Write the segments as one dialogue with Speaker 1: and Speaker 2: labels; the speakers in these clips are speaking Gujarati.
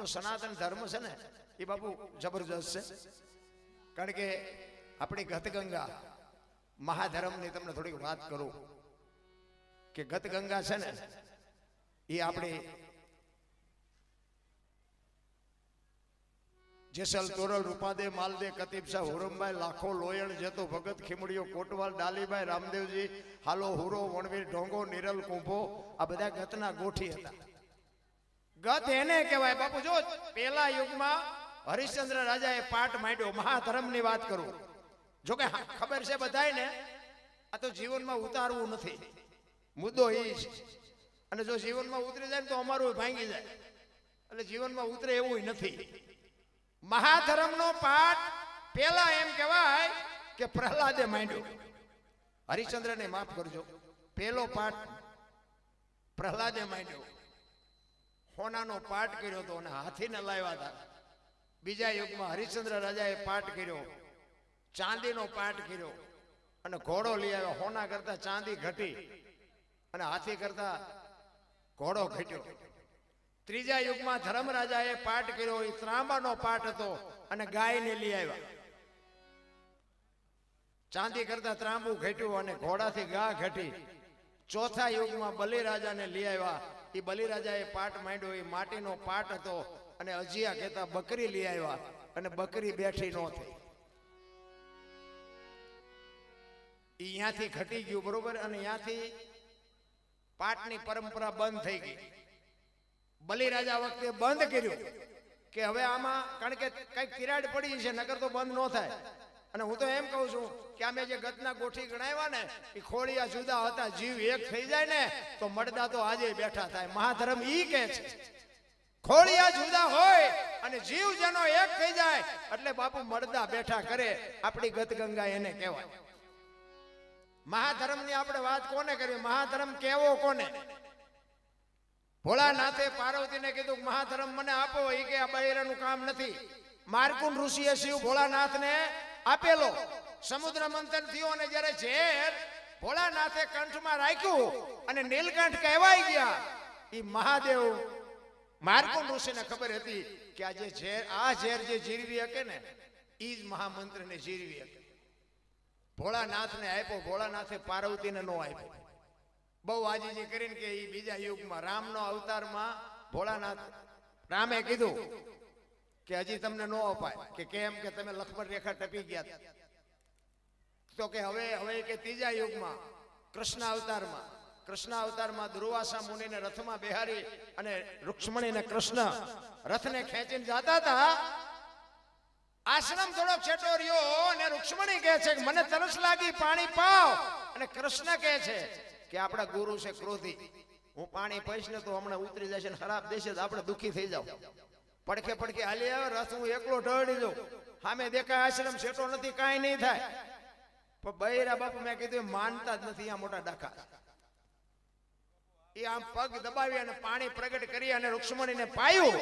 Speaker 1: આપણો સનાતન ધર્મ છે ને, એ બાપુ જબરજસ્ત છે. કારણ કે આપણી ગતગંગા મહાધર્મની તમને થોડીક વાત કરું કે ગતગંગા છે ને, એ આપણી જેસલ, તોરલ રૂપાદે માલદે કતીબશાહ હુરમભાઈ, લાખો, લોયણ, જેતો, ભગત ખીમડીઓ કોટવાલ, ડાલીભાઈ, રામદેવજી, હાલો, હુરો, વણવીર, ઢોંગો, નિરલ, કુંભો, આ બધા ગતના ગોઠી હતા. ગત એને કહેવાય. બાપુ જો, પેલા યુગમાં હરિશ્ચંદ્ર રાજાએ પાઠ માંડ્યો. મહાધર્મની વાત કરું. જો કે ખબર છે બધાયને? આ તો જીવનમાં ઉતારવું નથી. મુદ્દો એ છે. અને જો જીવનમાં ઉતરી જાય તો અમારું ભાંગી જાય. એટલે જીવનમાં ઉતરે એવું નથી. મહાધર્મનો પાઠ પેલા એમ કહેવાય કે પ્રહલાદે માંડ્યો. હરિશ્ચંદ્રને માફ કરજો. પેલો પાઠ પ્રહલાદે માંડ્યો. હોનાનો પાઠ કર્યો હતો અને હાથીને લાવ્યા હતા. બીજા યુગમાં હરિશ્ચંદ્ર રાજાએ પાઠ કર્યો, ચાંદીનો પાઠ કર્યો અને ઘોડો લઈ આવ્યો. હોના કરતા ચાંદી ઘટી અને હાથી કરતા ઘોડો ઘટ્યો. ત્રીજા યુગમાં ધર્મરાજાએ પાઠ કર્યો, એ ત્રાંબાનો પાઠ હતો અને ગાયને લઈ આવ્યા. ચાંદી કરતા ત્રાંબુ ઘટ્યું અને ઘોડાથી ગા ઘટી. ચોથા યુગમાં બલિરાજાને લઈ આવ્યા એ બલિરાજાએ પાટ માંડ્યો એ માટીનો પાટ હતો અને અજિયા કહેતા, બકરી લઈ આવ્યા. અને બકરી બેઠી ન થઈ. અહીંયાથી ઘટી ગયું, બરોબર? અને અહીંયાથી પાટની પરંપરા બંધ થઈ ગઈ. બલિરાજા વખતે બંધ કર્યું કે હવે આમાં કારણ કે કંઈક તિરાડ પડી છે નગર તો બંધ ન થાય. અને હું તો એમ કહું છું કે અમે જે ગતના ગોઠી ગણાવ્યા ને, એ ખોળિયા જુદા હતા, જીવ એક થઈ જાય ને, તો મળદા તો આજે બેઠા થાય. મહાધર્મ ઈ કે છે. ખોળિયા જુદા હોય અને જીવ જેનો એક થઈ જાય, એટલે બાપુ મળદા બેઠા કરે. આપણી ગતગંગા એને કહેવાય. મહાધર્મની આપણે વાત કોને કરવી મહાધર્મ કેવો કોને? ભોળાનાથે પાર્વતીને કીધું મહાધર્મ મને આપો એ કે આ બૈરાનું કામ નથી. માર્કુન ઋષિએ શિવ ભોળાનાથને આપેલો. સમુદ્ર મંથન થયું અને જ્યારે ઝેર ભોળાનાથે કંઠમાં રાખ્યું અને નીલકંઠ કહેવાય ગયા એ મહાદેવ માર્કુંડ ઋષિને ખબર હતી કે આ જે ઝેર, આ ઝેર જે જીરવી શકે ને એ જ મહામંત્રને જીરવી શકે ભોળાનાથને આપ્યો, ભોળાનાથે પાર્વતીને નો આપ્યો. બહુ આજીજી કરીને કે એ બીજા યુગમાં રામનો અવતારમાં ભોળાનાથ રામે કીધું કે હજી તમને ન અપાય. કે કેમ કે તમે લક્ષ્મણ રેખા ટપી ગયા. તો કે હવે હવે કે ત્રીજા યુગમાં કૃષ્ણ અવતારમાં કૃષ્ણ અવતારમાં દુર્વાસા મુનિને રથમાં બેહારી અને રૂક્ષ્મણીને કૃષ્ણ રથને ખેંચીને જતા હતા. આશ્રમ થોડો છેટો રહ્યો અને રૂક્ષ્મણી કહે છે કે, મને તરસ લાગી, પાણી પાવ. અને કૃષ્ણ કહે છે કે, આપણા ગુરુ છે ક્રોધી. હું પાણી પીશ ને તો હમણાં ઉતરી જશે ને ખરાબ દેશે તો આપણે દુઃખી થઈ જાવ પડખે પડખે હાલી આવે, રસ હું એકલો ઢળી જાઉં સામે દેખાય આશ્રમ શેટો નથી, કાંઈ નહીં થાય. પણ બૈરા બાપુ મેં કીધું માનતા જ નથી આ મોટા ડાકા એ આમ પગ દબાવી અને પાણી પ્રગટ કરી અને રૂક્ષ્મણીને પાયું.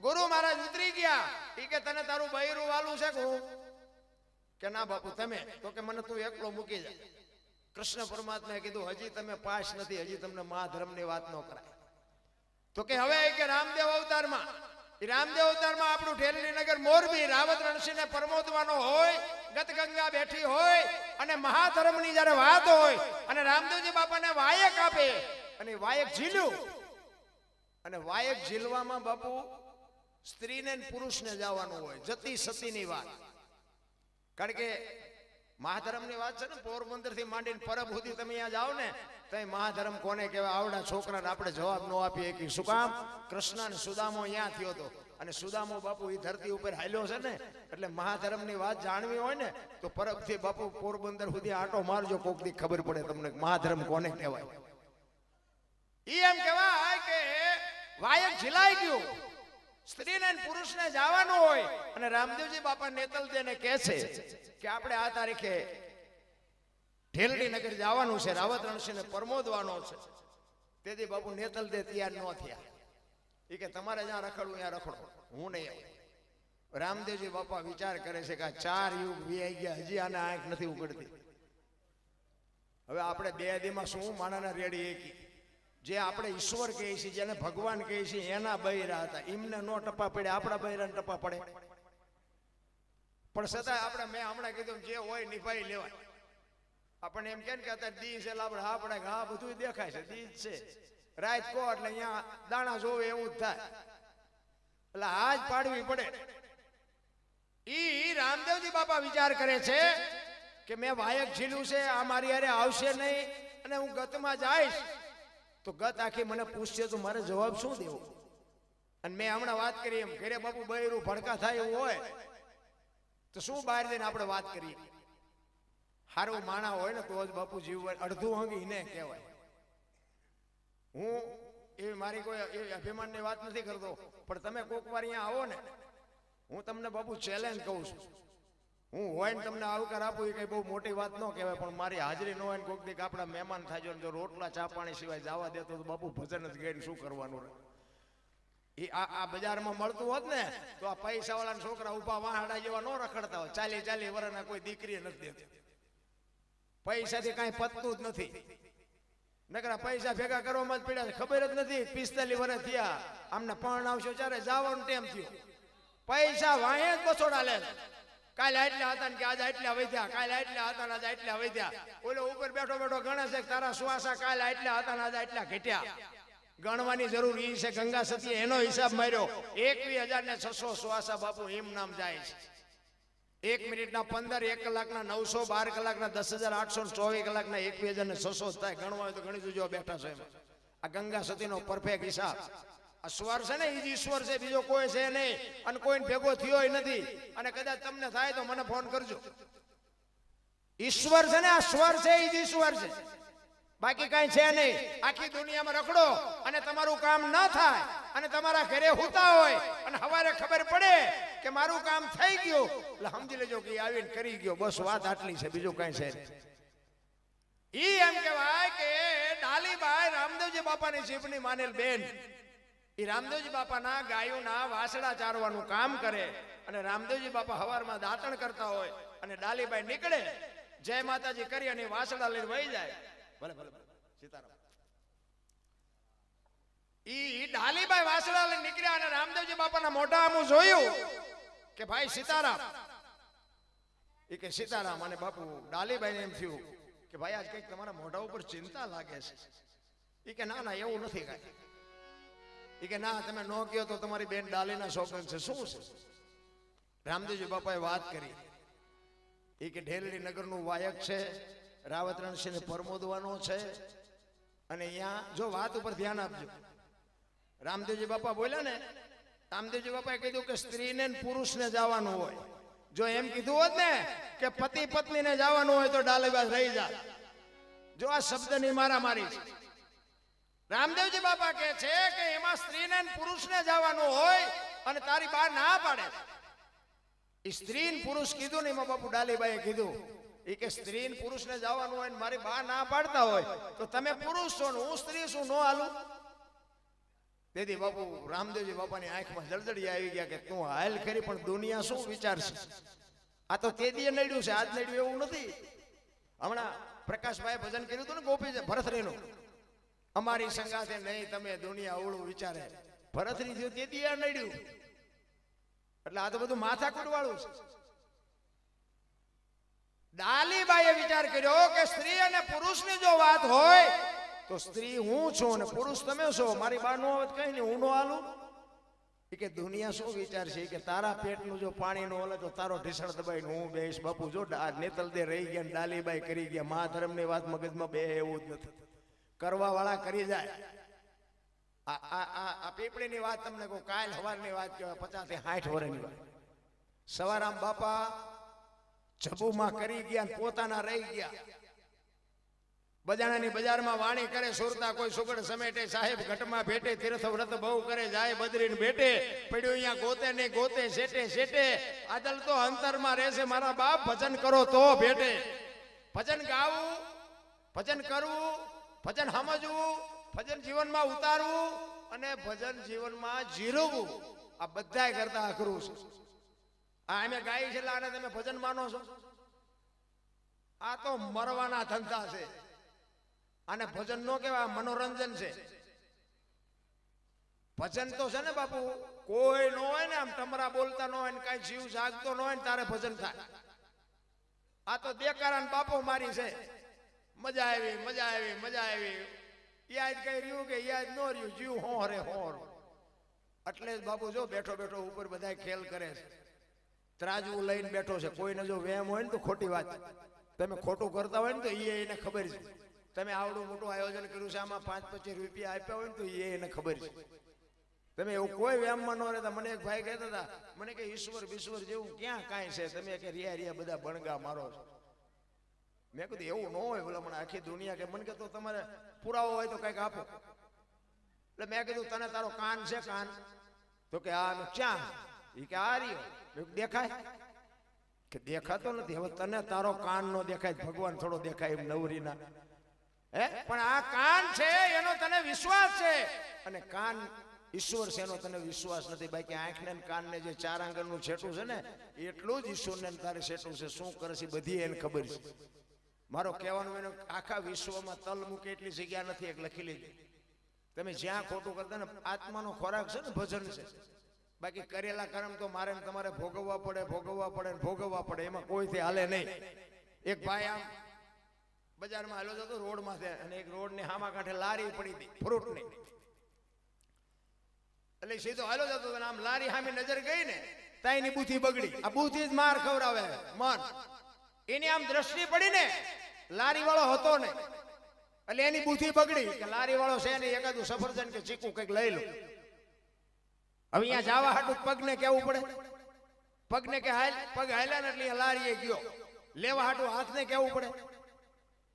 Speaker 1: ગુરુ મહારાજ ઉતરી ગયા. એ કે, તને તારું બૈરું વાલું છે કે હું? કે, ના બાપુ, તમે. તો કે, મને તું એકલો મૂકી જા કૃષ્ણ પરમાત્માએ કીધું, હજી તમે પાસ નથી, હજી તમને મહાધર્મની વાત ન કરાય. તો કે, હવે કે, રામદેવ અવતારમાં રામદેવ અવતારમાં આપણું ઠેલની નગર મોરબી, રાવત રણસિંહને પરમોદવાનો હોય, ગતગંગા બેઠી હોય, અને મહાધર્મની જ્યારે વાત હોય, અને રામદેવજી બાપાને વાયક આપે, અને વાયક ઝીલ્યું. અને વાયક ઝીલવામાં બાપુ સ્ત્રીને પુરુષને જવાનું હોય, જતી સતીની વાત. કારણ કે મહાધર્મની વાત છે ને પોરબંદરથી માંડીને પરબ સુધી તમે અહીંયા જાઓ ને તો અહીં મહાધર્મ કોને કહેવાય? આવડા છોકરાને આપણે જવાબ ન આપીએ કે શું કામ? કૃષ્ણ અને સુદામો અહીંયા થયો હતો અને સુદામો બાપુ એ ધરતી ઉપર હાલ્યો છે ને, એટલે મહાધર્મની વાત જાણવી હોય ને, તો પરબથી બાપુ પોરબંદર સુધી આટો મારજો, કોક દી ખબર પડે તમને મહાધર્મ કોને કહેવાય. ઈ એમ કહેવાય કે વાયક ઝીલાઈ ગયું. સ્ત્રીને પુરુષ પુરુષને જવાનું હોય. અને રામદેવજી બાપા નેતલ દેને કહે છે કે આપણે આ તારીખે ઢેલડી નગર જવાનું છે, રાવત રણસિંહને પરમોદવાનો છે. તેથી બાપુ નેતલ દે તૈયાર ન થયા. એ કે તમારે જ્યાં રખડવું, ત્યાં રખડો. હું નહીં આવું. રામદેવજી બાપા વિચાર કરે છે કે આ ચાર યુગ વી ગયા, હજી આને આંખ નથી ઉગડતી. હવે આપણે બે દીમાં શું માણાના રેડી એકી? જે આપણે ઈશ્વર કહીએ છીએ જેને ભગવાન કહીએ છીએ એના બૈરા હતા. એમને નો ટપા પડે, આપણા બૈરાને ટપા પડે. પણ છતાં આપણે મેં હમણાં કીધું, જે હોય નિભાઈ લેવાય. આપણને એમ કે અત્યારે દી છે એટલે આપણે હા બધું દેખાય છે દી છે. રાત કો એટલે અહીંયા દાણા જોવે એવું જ થાય. એટલે હાજ પાડવી પડે. ઈ રામદેવજી બાપા વિચાર કરે છે કે મેં વાયક ઝીલું છે, આ મારી હારે આવશે નહીં અને હું ગતમાં જઈશ. તો ગત આખી મને પૂછશે, તો મારે જવાબ શું દેવો? અને મેં હમણાં વાત કરી એમ ઘરે બાપુ, બૈરું ભડકા થાય એવું હોય. તો શું બહાર જઈને આપણે વાત કરીએ? હારું માણા હોય ને તો જ બાપુ જીવવા અડધું અંગી ને કહેવાય. હું એ મારી કોઈ એ અભિમાનની વાત નથી કરતો, પણ તમે કોક વાર અહીંયા આવો ને, હું તમને બાપુ ચેલેન્જ કહું છું. હું હોય ને તમને આવકાર આપું, એ કઈ બહુ મોટી વાત ન કહેવાય, પણ મારી હાજરી ન હોય ને કોક દીક આપણા મહેમાન થાય જો રોટલા, ચા પાણી સિવાય જવા દેતો તો બાપુ ભજન જ ગઈ શું કરવાનું રહે? એ આ આ બજારમાં મળતું હોત ને, તો આ પૈસા વાળા છોકરા ઊભા વાહડા જેવા ન રખડતા હોય. ચાલી ચાલી વર્ષના કોઈ દીકરી નથી દેતી. પૈસાથી કાંઈ પતતું જ નથી. નકરા પૈસા ભેગા કરવામાં જ પડ્યા ખબર જ નથી પિસ્તાલીસ વર્ષ થયા. આમને પણ આવશો ચારે જવાનું ટેમ થયો. પૈસા વાંહે જ બસોડા લે. કાલે આટલા હતા કે આજે આટલા વધ્યા. કાલે આટલા હતા આજે આટલા વધ્યા. ઓલો ઉપર બેઠો બેઠો ગણે છે તારા શ્વાસા કાલે આટલા હતા આજે આટલા ઘટ્યા. ગણવાની જરૂર એ છે. ગંગા સતી એનો હિસાબ માર્યો. એકવીસ હજાર ને છસો શ્વાસા બાપુ એમ નામ જાય છે. એક મિનિટના પંદર, એક કલાકના નવસો, બાર કલાકના દસ હજાર, આઠસો ચોવીસ કલાકના એકવીસ હજાર ને છસો થાય ગણવા હોય તો ગણી જોજો બેઠા છે આ ગંગા સતીનો પરફેક્ટ હિસાબ. સ્વર છે ને એ જ ઈશ્વર છે, બીજો કોઈ છે નહીં. અને કોઈ ભેગો થયો નથી. અને કદાચ તમને થાય તો મને ફોન કરજો. ઈશ્વર છે ને, આ સ્વર છે એ જ ઈશ્વર છે. બાકી કઈ છે નહીં. આખી દુનિયામાં રખડો અને તમારું કામ ન થાય અને તમારા ઘરે હોતા હોય અને હવારે ખબર પડે કે મારું કામ થઈ ગયું. એટલે સમજી લેજો કે આવીને કરી ગયો. બસ વાત આટલી છે. બીજું કઈ છે. ઈ એમ કહેવાય કે ડાલીબાઈ રામદેવજી બાપાની જીભની માનેલ બેન. એ રામદેવજી બાપાના ગાયોના વાસડા ચારવાનું કામ કરે અને રામદેવજી બાપા હવારમાં દાંતણ કરતા હોય અને ડાલીબાઈ નીકળે. જય માતાજી કરી અને વાસડા લઈને વહી જાય. ભલે ભલે ભલે. સીતારામ. ઈ ડાલીભાઈ વાસડા લઈને નીકળ્યા અને રામદેવજી બાપાના મોઢા આમું જોયું કે ભાઈ સીતારામ. એ કે સીતારામ અને બાપુ ડાલીબાઈને એમ થયું કે ભાઈ આજ કંઈક તમારા મોઢા ઉપર ચિંતા લાગે છે. એ કે ના ના એવું નથી કાંઈ. એ કે ના તમે ન કહો તો તમારી બેન ડાલીના શોખન છે. શું છે? રામદેવજી બાપાએ વાત કરી. એ કે ઢેલડી નગરનું વાયક છે. રાવત રણસિંહને પરમોદવાનો છે. અને અહીંયા જો વાત ઉપર ધ્યાન આપજો. રામદેવજી બાપા બોલ્યા ને, રામદેવજી બાપાએ કીધું કે સ્ત્રીને પુરુષને જવાનું હોય. જો એમ કીધું હોત ને કે પતિ પત્નીને જવાનું હોય તો ડાલેબાજ રહી જાય જો આ શબ્દની મારામારી છે. રામદેવજી બાપા કહે છે કે એમાં સ્ત્રીને પુરુષને જવાનું હોય અને તારી બા ના પાડે. સ્ત્રી પુરુષ કીધું ને, એમાં બાપુ ડાલીબાઈએ કીધું એ કે સ્ત્રી પુરુષને જવાનું હોય ને મારી બા ના પાડતા હોય, તો તમે પુરુષ છો ને હું સ્ત્રી છું, નો હાલું? તેથી બાપુ રામદેવજી બાપાની આંખમાં જળજળી આવી ગયા કે તું હાલ ખરી, પણ દુનિયા શું વિચારશે? આ તો તેદીએ નડ્યું છે, આજ નડ્યું એવું નથી. હમણાં પ્રકાશભાઈ ભજન કર્યું હતું ને ગોપી ભરતરીનું અમારી સંગાથે નહીં, તમે દુનિયા ઓળું વિચારે. ભરતરી થયું તે આ નડ્યું. એટલે આ તો બધું માથા વાળું છે. ડાલીબાઈએ વિચાર કર્યો કે સ્ત્રી અને પુરુષની જો વાત હોય, તો સ્ત્રી હું છું અને પુરુષ તમે છો. મારી બા નો આવે કઈ નહીં, હું નો હાલું. કે દુનિયા શું વિચાર છે? કે તારા પેટનું જો પાણી નો હલે તો તારો ઢીસણ દબાઈ હું બેસ બાપુ, જો નેતલ દે રહી ગયા ને ડાલીબાઈ કરી ગયા. મા ધર્મની વાત મગજમાં બે એવું જ નથી. કરવા વાળા કરી જાય. આ પીપળીની વાત તમને કહું, કાલ હવારની વાત કહેવાય પચાસથી સાઠ વર્ષની વાત. સવારામ બાપા જબુમાં કરી ગયા પોતાના રહી ગયા. બજાણાની બજારમાં વાણી કરે, સુરતા કોઈ સુગડ સમેટે, સાહેબ ઘટમાં ભેટે તીર્થ વ્રત બહુ કરે, જાય બદરીને ભેટે, પડ્યું અહીંયા ગોતે ને ગોતે, શેટે શેટે. આદલ તો અંતરમાં રહેશે મારા બાપ ભજન કરો તો ભેટે. ભજન ગાવું, ભજન કરવું, ભજન સમજવું, ભજન જીવનમાં ઉતારવું અને ભજન જીવનમાં જીરવવું. આ બધાય કરતા અઘરું છે. આ અમે ગાઈ છે આને તમે ભજન માનો છો? આ તો મરવાના ધંધા છે. આને ભજન નો કહેવાય મનોરંજન છે. ભજન તો છે ને બાપુ, કોઈ નો હોય ને આમ ટમરા બોલતા ન હોય ને કઈ જીવ જાગતો ન હોય ને તારે ભજન થાય. આ તો દેકારા બાપો મારી છે. મજા આવી મજા આવી મજા આવી. યાદ કઈ રહ્યું કે યાદ ન રહ્યું? જીવ હોરે હોર એટલે જ બાપુ જો બેઠો બેઠો ઉપર બધા ખેલ કરે છે. ત્રાજવું લઈને બેઠો છે. કોઈને જો વેમ હોય ને તો ખોટી વાત. તમે ખોટું કરતા હોય ને તો એ એને ખબર છે. તમે આવડું મોટું આયોજન કર્યું છે, આમાં પાંચ પચીસ રૂપિયા આપ્યા હોય ને તો એ એને ખબર છે. તમે એવું કોઈ વ્યામમાં ન રહેતા. મને એક ભાઈ કહેતા હતા, મને કે ઈશ્વર વિશ્વર જેવું ક્યાં કાંઈ છે? તમે કે રિયા રિયા બધા ભણગા મારો છો. મેં કીધું, એવું ન હોય ભલે, મને આખી દુનિયા કે. મને કે, તો તમારે પુરાવો હોય તો કંઈક આપો. એટલે મેં કીધું, તને તારો કાન છે કાન? તો કે, આ ક્યાં? દેખાય. કે દેખાતો નથી. હવે તને તારો કાન નો દેખાય ભગવાન થોડો દેખાય એમ નવરીના. હે? પણ આ કાન છે, એનો તને વિશ્વાસ છે. અને કાન ઈશ્વર છે, એનો તને વિશ્વાસ નથી. બાકી આંખને કાનને જે ચાર આંગળનું છેટું છે ને, એટલું જ ઈશ્વરને તારે છેટું છે. શું કરે છે બધી એને ખબર છે. મારો કહેવાનું એનો આખા વિશ્વમાં તલ મૂકે એટલી જગ્યા નથી એક લખી લીધી. તમે જ્યાં ખોટું કરતા ને, આત્માનો ખોરાક છે ને, ભજન છે. બાકી કરેલા કર્મ તો મારે તમારે ભોગવવા પડે ભોગવવા પડે ભોગવવા પડે, એમાં કોઈથી હાલે નહીં. એક ભાઈ આમ બજારમાં હાલો જતો રોડમાં છે અને એક રોડ ને હામા કાંઠે લારી પડી હતી, ફ્રૂટની. એટલે સીધો હાલો જતો આમ લારી સામે નજર ગઈ ને તાઈની બુથી બગડી. આ બુથી જ માર ખવડાવે મન એની આમ દ્રષ્ટિ પડી ને લારી વાળો હતો ને એટલે એની બુથી બગડી કે લારી વાળો છે ને એકાદું સફરજન કે ચીકુ કંઈક લઈ લો. હવે અહીંયા જવા હાટું પગને કેવું પડે. પગને કે હાલ, પગ હાલ્યા ને એટલે લારીએ ગયો. લેવા હાટું હાથને કેવું પડે.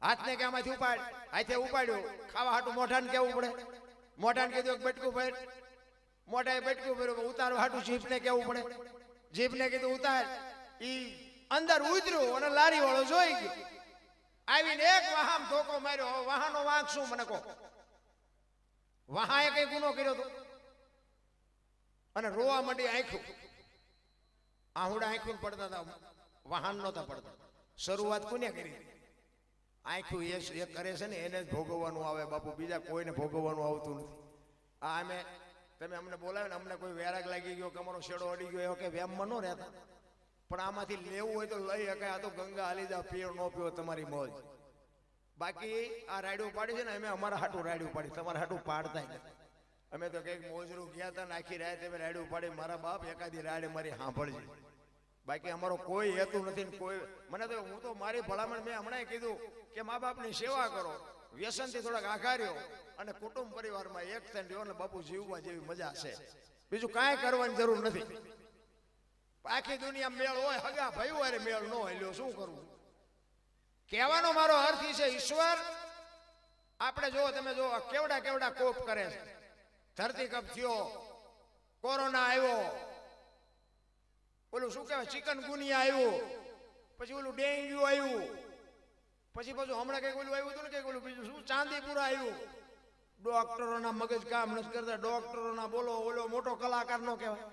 Speaker 1: હાથને કે આમાંથી ઉપાડ. હાથે ઉપાડ્યો. ખાવા હાટું મોઢાને કેવું પડે. મોઢાને કીધું બટકું ભર. મોઢાએ બટકું ભર્યું ઉતારવા હાટું જીભને કેવું પડે. જીભને કીધું, ઉતાર. ઈ અંદર ઉતર્યું અને લારી વાળો જોઈ ગયો. આવીને એક વાહન ધોકો માર્યો. વાહનો વાંક શું મને કહો. વાહાએ કઈ ગુનો કર્યો તો? અને રોવા માંડી આંખું આહુડા આંખું પડતા હતા. વાહન નહોતા પડતા. શરૂઆત કોને કરી? આંખું એ કરે છે ને, એને જ ભોગવવાનું આવે. બાપુ, બીજા કોઈને ભોગવવાનું આવતું નથી. આ અમે તમે અમને બોલાવે ને, અમને કોઈ વેરાગ લાગી ગયો કમરો શેડો અડી ગયો, એવો કે વેમમાં ન રહેતા. પણ આમાંથી લેવું હોય તો લઈ શકાય. આ તો ગંગા હાલી જા પીણ નો પીઓ તમારી મોજ. બાકી આ રાયડું પાડી છે ને, અમે અમારા હાટું રાયડું પાડી તમારા હાટું પાડતા નથી. અમે તો કંઈક મોજરું ગયા હતા, નાખી આખી તમે અમે ઉપાડી પાડી મારા બાપ એકાદી રાડી મારી સાંભળજે. બાકી અમારો કોઈ હેતુ નથી કોઈ મને તો હું તો મારી ભલામણ મેં હમણાં કીધું કે મા બાપની સેવા કરો. વ્યસનથી થોડાક આઘાર્યો અને કુટુંબ પરિવારમાં એક થઈને રહ્યો અને બાપુ જીવવા જેવી મજા છે. બીજું કાંઈ કરવાની જરૂર નથી. આખી દુનિયા મેળ હોય, હગા ભાઈ હોય મેળ ન હોય, લ્યો, શું કરવું કહેવાનો મારો અર્થ છે, ઈશ્વર, આપણે જો, તમે જો કેવડા કેવડા કોપ કરે છે. ધરતી કપ થયો, કોરોના આવ્યો. ઓલું શું કહેવાય? ચિકન ગુનિયા આવ્યું. પછી ઓલું ડેન્ગ્યુ આવ્યું. પછી પાછું હમણાં કંઈક ઓલું આવ્યું હતું ને કંઈક ઓલું બીજું, શું? ચાંદીપુરા આવ્યું. ડોક્ટરોના મગજ કામ નથી કરતા. ડોક્ટરોના બોલો, ઓલો મોટો કલાકાર નો કહેવાય.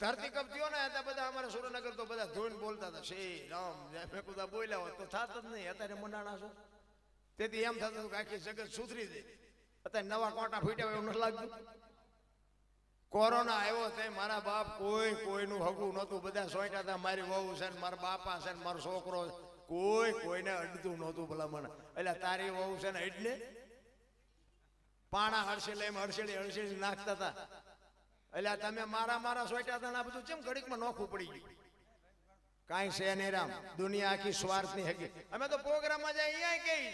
Speaker 1: ધરતી કપ થયો ને હતા બધા અમારા સુરેન્દ્રનગર તો બધા ધોઈને બોલતા હતા. શ્રી રામ મેં બધા બોલ્યા હોત તો થાત જ નહીં. અત્યારે મનાણા છો. તેથી એમ થતું કે આખી જગત સુધરી જાય. અત્યારે નવા કોટા ફૂટ્યા એવું નથી લાગતું. કોરોના આવ્યો તે મારા બાપ કોઈ કોઈનું હગું નહોતું. બધા સોંટ્યા હતા, મારી વહુ છે ને મારા બાપા છે ને મારો છોકરો કોઈ કોઈને અડતું નહોતું ભલા મને એટલે તારી વહુ છે ને એટલે પાણા હડસેલે એમ હડસેલી હડસેલી નાખતા હતા. એટલે તમે મારા મારા સોંટ્યા હતા ને આ બધું ચેમ ઘડીકમાં નોખું પડી ગયું? કાંઈ છે નહીં રામ. દુનિયા આખી સ્વાર્થની હગી. અમે તો પ્રોગ્રામમાં જાય અહીંયા કઈ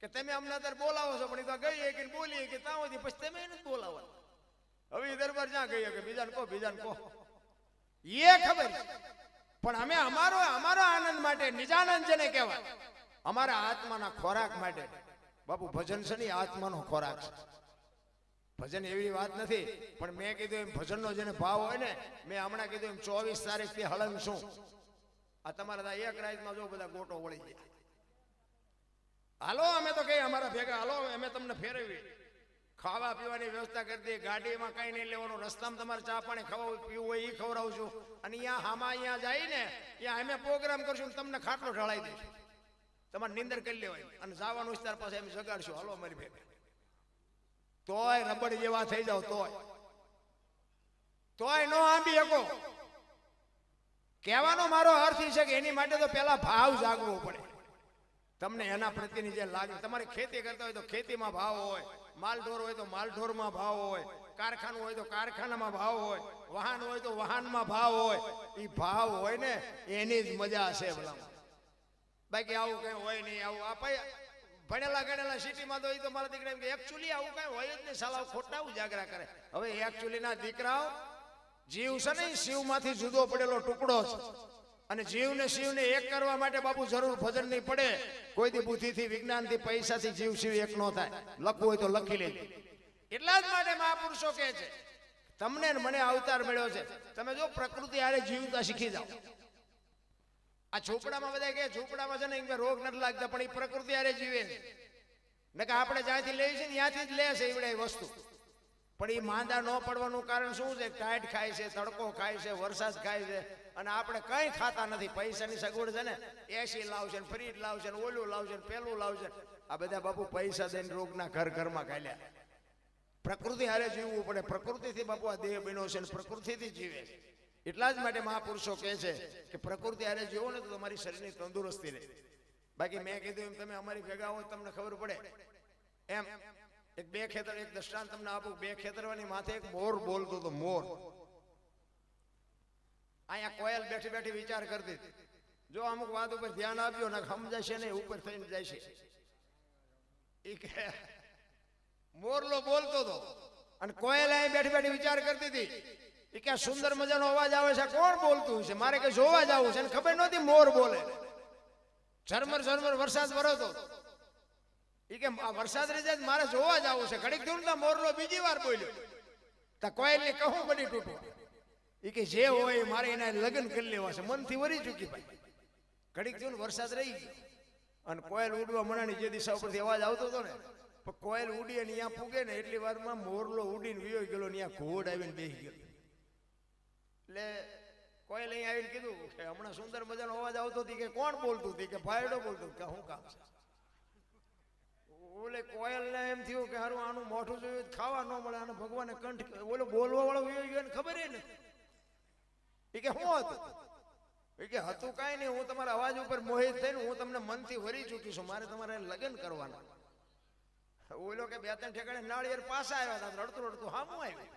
Speaker 1: કે તમે અમને અત્યારે બોલાવો છો, પણ એ તો ગઈએ કે બોલીએ કે ત્યાં સુધી પછી તમે એને બોલાવો. હવે દરબાર જ્યાં ગઈ કે બીજાને કહો બીજાને કહો. એ ખબર પણ અમે અમારો અમારો આનંદ માટે, નિજાનંદ જેને કહેવાય, અમારા આત્માના ખોરાક માટે. બાપુ, ભજન છે ને આત્માનો ખોરાક છે. ભજન એવી વાત નથી, પણ મેં કીધું એમ ભજનનો જેને ભાવ હોય ને, મેં હમણાં કીધું એમ ચોવીસ તારીખથી હળંગ છું. આ તમારા એક રાતમાં જો બધા ગોટો વળી ગયા. હાલો, અમે તો કઈ અમારા ભેગા, હાલો, અમે તમને ફેરવી ખાવા પીવાની વ્યવસ્થા કરી દઈએ, ગાડીમાં કઈ નહીં લેવાનું, રસ્તામાં તમારે ચા પાણી ખાવા પીવું હોય એ ખવડાવશું અને અહીંયા હામાં અહીંયા જાય ને ત્યાં અમે પ્રોગ્રામ કરશું તમને ખાટલો ઢળાઈ દઈશું. તમારે નિંદર કરી લેવાય અને જવાનું વિસ્તાર પાસે એમ જગાડશું. હાલો, અમારી ભેગા. તોય રબડ જેવા થઈ જાવ તોય. તોય નો આંબી શકો. કહેવાનો મારો અર્થ એ છે કે એની માટે તો પેલા ભાવ જાગવો પડે. તમને એના પ્રત્યેની જે લાગે તમારે ખેતી કરતા હોય તો ખેતીમાં ભાવ હોય, માલઢોર હોય તો માલઢોરમાં ભાવ હોય, કારખાનું હોય તો કારખાનામાં ભાવ હોય, વાહન હોય તો વાહનમાં ભાવ હોય એ ભાવ હોય ને, એની જ મજા છે બાકી આવું કઈ હોય નહીં, આવું આ ભણેલા ગણેલા સિટીમાં તો એ તો મારા દીકરા એમ કે આવું કઈ હોય જ નહીં સાલા ખોટા ઉજાગરા કરે. હવે એકચ્યુઅલી ના દીકરાઓ જીવ છે ને શિવમાંથી જુદો પડેલો ટુકડો છે. અને જીવને શિવને એક કરવા માટે બાપુ જરૂર ભજન નહીં પડે. કોઈથી બુદ્ધિથી વિજ્ઞાનથી પૈસાથી જીવ શિવ એક ન થાય. લખવું હોય તો લખી લેજો. એટલા જ માટે મહાપુરુષો કહે છે, તમને મને અવતાર મળ્યો છે. તમે જો પ્રકૃતિ આરે જીવતા શીખી જાઓ. આ ઝૂંપડામાં બધા કે ઝૂંપડામાં છે ને એમ રોગ નથી લાગતા, પણ એ પ્રકૃતિ આરે જીવે છે. ને કે આપણે જ્યાંથી લઈએ છીએ ને ત્યાંથી જ લે છે એવડે વસ્તુ. પણ એ માંદા ન પડવાનું કારણ શું છે? ટાઈટ ખાય છે, તડકો ખાય છે, વરસાદ ખાય છે અને આપણે કંઈ ખાતા નથી. પૈસાની સગવડ છે ને. એસી લાવશે ફ્રીજ લાવશે ઓલું લાવશે પેલું લાવશે આ બધા બાપુ પૈસા દઈને રોગના ઘર ઘરમાં કાઢ્યા. પ્રકૃતિ હારે જીવવું પડે. પ્રકૃતિથી બાપુ આ દેહ બન્યો છે ને પ્રકૃતિથી જીવે છે. એટલા જ માટે મહાપુરુષો કહે છે કે પ્રકૃતિ હારે જીવો ને તો તમારી શરીરની તંદુરસ્તી રહે. બાકી મેં કીધું એમ, તમે અમારી ભેગા હોય તમને ખબર પડે. એમ, એક બે ખેતર, એક દ્રષ્ટાંત તમને આપું. બે ખેતરવાની માથે એક મોર બોલતો હતો, મોર. અહીંયા કોયલ બેઠી બેઠી વિચાર કરતી. જો અમુક વાત ઉપર ધ્યાન આપ્યો ને સમજાશે ને ઉપર થઈને જાય ઈ કે, મોરલો બોલતો હતો. અને કોયલ અહીં બેઠી બેઠી વિચાર કરતી હતી એ કે સુંદર મજાનો અવાજ આવે છે કોણ બોલતું છે? મારે કઈ જોવા જવું છે ખબર નહોતી મોર બોલે. ઝરમર ઝરમર વરસાદ વરસતો એ કે વરસાદ જાય મારે જોવા જવું છે. ઘડીક દૂર મોરલો બીજી વાર બોલ્યો. તો કોયલ ને કહું બની તૂટું. ઈ કે જે હોય એ મારે એના લગ્ન કરી લેવા છે. મનથી વરી ચૂકી ભાઈ. ઘડીક થયું વરસાદ રહી ગયો. અને કોયલ ઉડવા મણાની જે દિશા ઉપરથી અવાજ આવતો હતો ને, પણ કોયલ ઉડી અને ત્યાં પૂગે ને એટલી વારમાં મોરલો ઉડીને વિયો ગયેલો ત્યાં ઘોડ આવીને બેસી ગયો. એટલે કોયલ અહીં આવીને કીધું કે હમણાં સુંદર મજાનો અવાજ આવતો હતી કે કોણ બોલતું હતી? કે ભાઈડો બોલતું કે શું કામ છે? ઓલે કોયલ ને એમ થયું કે હારું આનું મોઢું જોયું ખાવા ન મળે. અને ભગવાને કંઠ ઓલો બોલવા વાળો વિયો ગયો ને ખબર નથી. એ કે, હું હતું. કે, હતું કાંઈ નહીં, હું તમારા અવાજ ઉપર મોહિત થઈને હું તમને મનથી વરી ચૂકી છું, મારે તમારે લગ્ન કરવાના. ઓલો કે બે ત્રણ ઠેકાણે નાળિયેર પાછા આવ્યા હતા, રડતું રડતું હામું આવ્યું.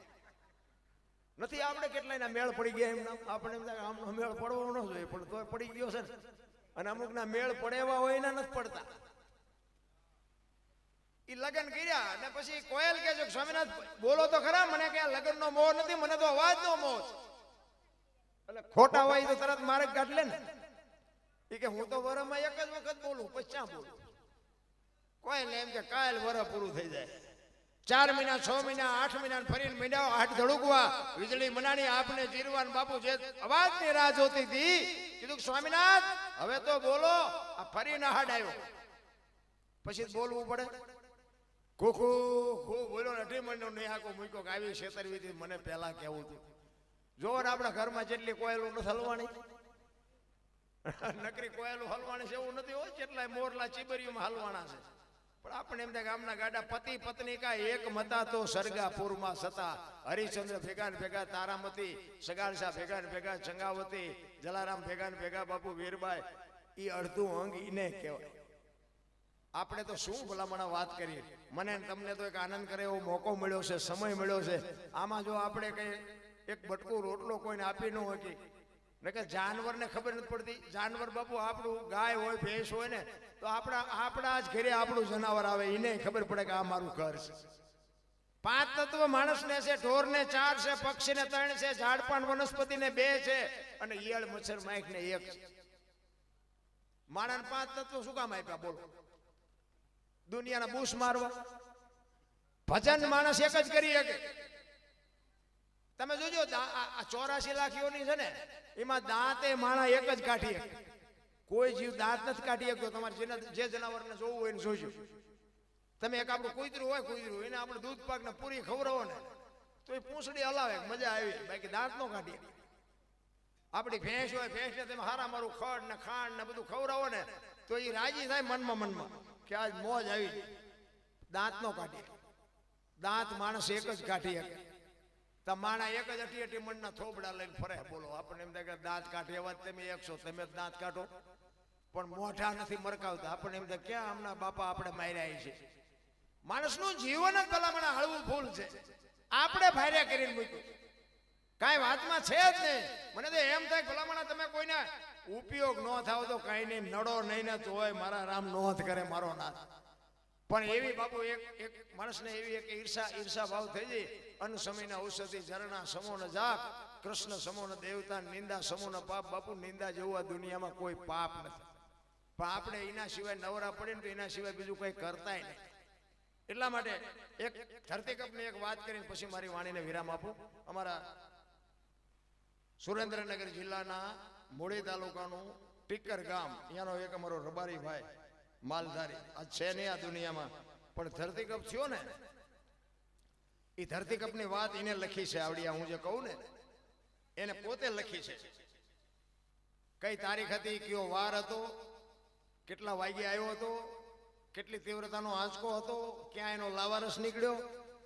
Speaker 1: નથી, આપણે કેટલાયના મેળ પડી ગયા એમ, આપણે એમ થાય આમનો મેળ પડવો ન જોઈએ, પણ તોય પડી ગયો છે અને અમુકના મેળ પડે એવા હોય એના નથી પડતા. એ લગ્ન કર્યા અને પછી કોયલ કે છે સ્વામિનાથ, બોલો તો ખરા, મને કે લગ્નનો મોહ નથી, મને તો અવાજનો મોહ છે. એટલે ખોટા હોય તો તરત મારે કાઢ લે ને. એ કે હું તો વરમાં એક જ વખત બોલું, પછી બોલું? ને એમ કે કાલ વર પૂરું થઈ જાય. ચાર મહિના, છ મહિના, આઠ મહિના, ફરીને મહિના આઠ ધડુકવા, વીજળી મનાની આપને જીરવાન બાપુ જે અવાજની રાહ જોતી હતી, કીધું સ્વામિનાથ, હવે તો બોલો, આ ફરીને હાડ આવ્યો પછી બોલવું પડે. ખોખો ખૂબ બોલ્યો ને, અઢી મહિનો નહીં આખો મૂક્યો કે આવી છેતરવી મને પહેલા કેવું હતું. જોવો ને આપણા ઘરમાં જેટલી કોયલું નથી હલવાણી. નકરી કોયલું હલવાણી છે એવું નથી હોય જેટલાય મોરલા ચીબરીઓમાં હલવાણા છે. પણ આપણે એમ થાય કે આમના ગાડા પતિ પત્ની કા એક મતા તો સરગાપુરમાં સતા. હરિચંદ્ર ભેગા ભેગા, તારામતી સગારશા ભેગા ભેગા ચંગાવતી જલારામ ભેગા ને ભેગા, બાપુ વીરબાઈ એ અડધું અંગ ઈને કહેવાય. આપણે તો શું ભલામણા વાત કરીએ? મને તમને તો એક આનંદ કરે એવો મોકો મળ્યો છે, સમય મળ્યો છે. આમાં જો આપણે કઈ એક બટકું રોટલો કોઈને આપી ન હોય કે. જાનવર જાનવરને ખબર નથી પડતી. જાનવર બાપુ, આપણું ગાય હોય, ભેંસ હોય ને, તો આપણા આપણા જ ઘરે આપણું જનાવર આવે, એને ખબર પડે કે આ મારું ઘર છે. પાંચ તત્વ માણસને છે, ઢોરને ચાર છે, પક્ષીને ત્રણ છે, ઝાડપાન વનસ્પતિને બે છે, અને ઈયળ મચ્છર માઇકને એક છે. માણસ પાંચ તત્વ શું કામ આપ્યા? બોલો. દુનિયાના બુશ મારવા. ભજન માણસ એક જ કરી શકે. તમે જોજો, આ ચોરાશી લાખીઓની છે ને, એમાં દાંતે માણા એક જ કાઢી કોઈ જીવ દાંત નથી કાઢી શકતો. તમારે જે જનાવરને જોવું હોય એને જોજો. તમે એક આપણું કૂતરું હોય, કૂતરું. એને આપણે દૂધ પાક ને પૂરી ખવડાવો ને, તો એ પૂંછડી હલાવે, મજા આવી બાકી દાંત નો કાઢી આપણી ભેંસ હોય ભેંસને તમે હારા મારું ખડ ને ખાંડ ને બધું ખવડાવો ને, તો એ રાજી થાય મનમાં મનમાં કે આજ મોજ આવી. દાંત નો કાઢી દાંત માણસ એક જ કાઢી શકે. તો માણા એક જ અઠી અટી મણના થોબડા લઈને ફરે. બોલો આપણે એમ થાય કે દાંત કાઢે એવા તમે એકસો, તમે દાંત કાઢો. પણ મોઢા નથી મરકાવતા. આપણને એમ થાય, ક્યાં હમણાં બાપા આપણે માર્યા છે? માણસનું જીવન જ ભલામણ હળવું ફૂલ છે. આપણે ભાર્યા કરીને મૂક્યું. કાંઈ વાતમાં છે જ નહીં. મને તો એમ થાય કે ભલામણ તમે કોઈને ઉપયોગ ન થાવ તો કાંઈ નહીં. નડો નહીં ને હોય, મારા રામ નોંધ કરે મારો નાથ. પણ એવી બાપુ એક એક માણસને એવી એક ઈર્ષા ઈર્ષા ભાવ થઈ જાય અન્ન સમયના ઔષધિ, ઝરણા સમોન જાપ કૃષ્ણ સમોન દેવતા, નિંદા સમોન પાપ, બાપુ નિંદા જેવું આ દુનિયામાં કોઈ પાપ નથી. પણ આપણે એના સિવાય નવરા પડીએ ને તો એના સિવાય બીજું કંઈ કરતાય નહીં. એટલા માટે એક ધરતીકપની એક વાત કરીને પછી મારી વાણીને વિરામ આપું. અમારા સુરેન્દ્રનગર જિલ્લાના મૂળી તાલુકાનું ટીકર ગામ અહીંયાનો એક અમારો રબારી ભાઈ, માલધારી. આ છે નહીં આ દુનિયામાં. પણ ધરતીકપ થયો ને એ ધરતીકપની વાત એને લખી છે, આવડિયા, હું જે કહું ને, એને પોતે લખી છે. કઈ તારીખ હતી, કયો વાર હતો, કેટલા વાગે આવ્યો હતો, કેટલી તીવ્રતાનો આંચકો હતો, ક્યાં એનો લાવારસ નીકળ્યો,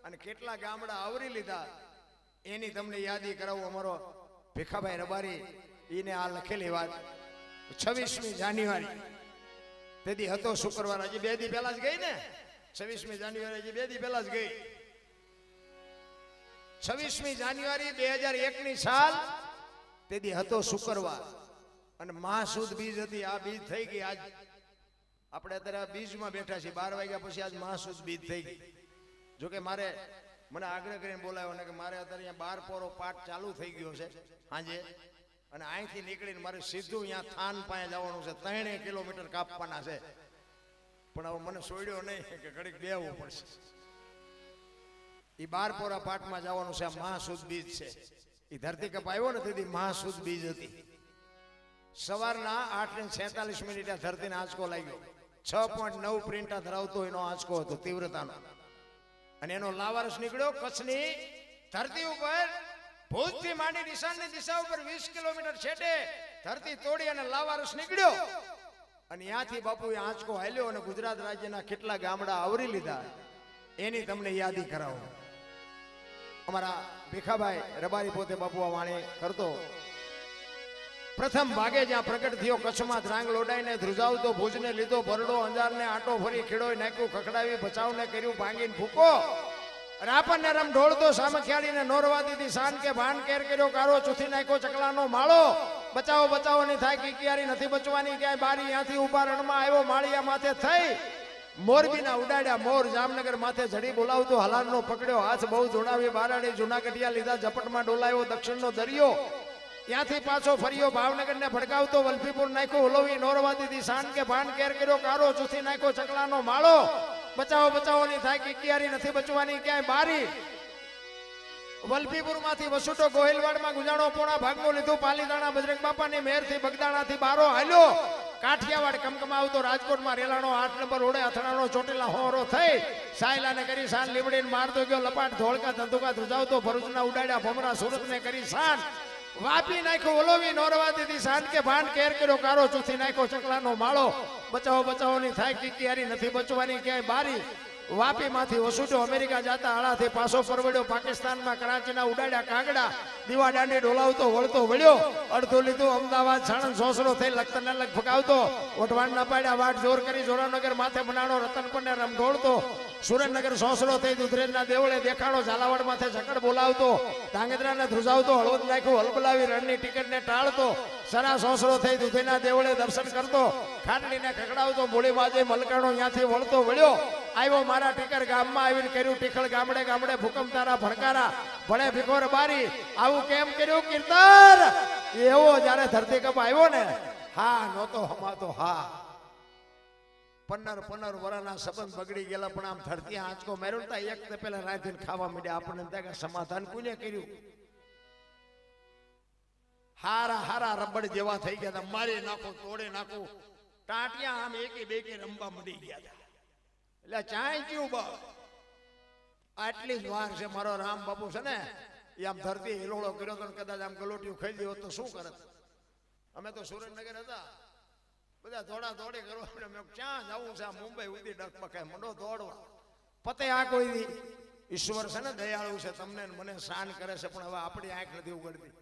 Speaker 1: અને કેટલા ગામડા આવરી લીધા, એની તમને યાદી કરાવું અમારો ભીખાભાઈ રબારી એને આ લખેલી વાત. છવ્વીસમી જાન્યુઆરી. તેથી હતો શુક્રવાર, હજી બે દી પહેલા જ ગઈ ને? છવ્વીસમી જાન્યુઆરી, હજી બે દી પહેલા જ ગઈ. છવ્વીસમી જાન્યુઆરી બે હજાર એક ની સાલ, તેથી હતો શુક્રવાર. અને મહાસુદ બીજ હતી, આ બીજ થઈ ગઈ આજ. આપણે અત્યારે આ બીજમાં બેઠા છીએ, બાર વાગ્યા પછી આજ મહાસુદ બીજ થઈ ગઈ. જોકે મારે મને આગ્રહ કરીને બોલાવ્યો ને કે મારે અત્યારે અહીંયા બાર પોરો પાઠ ચાલુ થઈ ગયો છે, સાંજે. અને અહીંથી નીકળીને મારે સીધું અહીંયા થાન પાસે જવાનું છે, ત્રણેય કિલોમીટર કાપવાના છે. પણ હવે મને સોડ્યો નહીં કે ઘડીક બેવું પડશે. એ બાર પોરા પાઠમાં જવાનું છે, આ મહાસુદ બીજ છે. એ ધરતી કપ આવ્યો ને તેથી બીજ હતી. સવારના આઠ ને છેતાલીસ મિનિટે ધરતીને આંચકો લાગ્યો. છ પોઈન્ટ નવ પ્રિન્ટા ધરાવતો એનો આંચકો હતો, તીવ્રતાનો. અને એનો લાવારસ નીકળ્યો કચ્છની ધરતી ઉપર ભુજથી માંડી નિશાનની દિશા ઉપર વીસ કિલોમીટર છેટે ધરતી તોડી અને લાવારસ નીકળ્યો. અને ત્યાંથી બાપુએ આંચકો હાલ્યો અને ગુજરાત રાજ્યના કેટલા ગામડા આવરી લીધા. એની તમને યાદી કરાવો. અમારા ભીખાભાઈ રબારી પોતે બાપુ આ વાણી કરતો. પ્રથમ ભાગે જ્યાં પ્રગટ થયો, કચ્છમાં ધ્રાંગ લોડાઈને ધ્રુજાવતો, ભુજને લીધો, ભરડો, અંજારને આટો ફરી ખેડોય નાખ્યું, ખખડાવી બચાવને કર્યું, ભાંગીને ફૂકો. રાપણને રમ ઢોળતો, સામખિયાળીને નોરવા દીધી શાન કે ભાન કેર કર્યો, કારો ચૂથી નાખ્યો, ચકલાનો માળો. બચાવો બચાવો, નહીં થાય, કિકિયારી નથી બચવાની, ક્યાંય બારી ત્યાંથી ઊભા રણમાં આવ્યો, માળિયા માથે થઈ. મોરબીના ઉડાડ્યા મોર જામનગર માથે ઝડી બોલાવતો હલાનનો પકડ્યો. હાથ બહુ જોડાવી બારાડી જુનાગઢિયા લીધા, ઝપટમાં ડોલાયો, દક્ષિણનો દરિયો. ત્યાંથી પાછો ફર્યો, ભાવનગરને ભડકાવતો, વલભીપુર નાખ્યો હોલોવી નોરવા દીધી શાન કે ભાન કેર કર્યો, કારો ચૂથી નાખ્યો, ચકલાનો માળો. બચાવો બચાવો ની થાય કિકિયારી નથી બચવાની, ક્યાંય બારી. વલભીપુરમાંથી વસુટો ગોહિલવાડમાં ગુજાણો પોણા ભાગનું લીધું. પાલીદાણા બજરંગ બાપાની બગદાણા થી બારો હાલ્યો. કાઠિયાવાડ કમકમા આવતો રાજકોટમાં રેલાનો આઠ નંબર ઓડે અથડાનો ચોટેલા હોરો થઈ. સાયલાને કરી સાન, લીમડીને મારતો ગયો, લપાટ ધોળકા ધંધુકા ધ્રુજાવતો, ભરૂચના ઉડાડ્યા ભમરા સુરતને કરી સાન. વાપી નાખ્યો, ઓલોવી નોરવા દીધી સાન કે ભાન કેર કર્યો, કારો ચૂથી નાખ્યો, ચકલાનો માળો. બચાવો બચાવોની થાય, કિકિયારી નથી બચવાની, ક્યાંય બારી. વાપી માંથી વસુટો અમેરિકા જતા આળાથી પાછો પરવડ્યો. પાકિસ્તાનમાં કરાચીના ઉડાડ્યા કાગડા, દીવા દાંડી ડોલાવતો, વળતો, વળ્યો. અડધું લીધું અમદાવાદ સાણંદ સોસરો થઈ લખતર લગ ફગાવતો વટવાણ ના પાડ્યા વાટ જોર કરી જોરાનગર માથે બનાણો રતન પંડે રમઢોળતો સુરેન્દ્રનગર સોસરો થઈ દુધરેજના દેવળે દેખાડો ઝાલાવાડ માથે ઝકડ બોલાવતો. ધાંગધ્રાને ધ્રુજાવતો, હળવદ નાખ્યું, હલબલાવી રણની ટિકિટને ટાળતો. સરા સોસરો થઈ દુધેના દેવળે દર્શન કરતો. ખાંડલીને ખકડાવતો મૂળી બાજે મલકાણો ત્યાંથી વળતો, વળ્યો. આવ્યો મારા ટીકર ગામમાં આવીને કર્યું, ટીખળ ગામડે ગામડે ભૂકંપ તારા ભડકારા ભણે ભીખોર બારી, આવું કેમ કર્યું, કીર્તન? એવો જ્યારે ધરતીકંપ આવ્યો ને, હા, નહોતો હમાતો, હા. પંદર પંદર વરાના સંબંધ બગડી ગયેલા, પણ આમ ધરતી આંચકો માર્યો એક તે પેલા રાંધીને ખાવા માંડ્યા. આપણને ત્યાં કે સમાધાન કોને કર્યું? હારા હારા રબડ જેવા થઈ ગયા હતા. મારી નાખો, તોડે નાખો. ટાટિયા આમ એકી બેકી રમવા મળી ગયા હતા. એટલે ચાય ક્યું બા આટલી જ વાર છે મારો રામ બાપુ છે ને, એ આમ ધરતી હિલોળો કર્યો તો કદાચ આમ ગલોટીઓ ખાઈ ગયો તો શું કરે? અમે તો સુરેન્દ્રનગર હતા. બધા દોડા દોડી કરવા મેં ક્યાં જવું છે આ મુંબઈ ઉધી પકાય મંડો દોડવા પતે આ કોઈ ઈશ્વર છે ને દયાળુ છે, તમને મને શાન કરે છે, પણ હવે આપણી આંખ નથી ઉગડતી.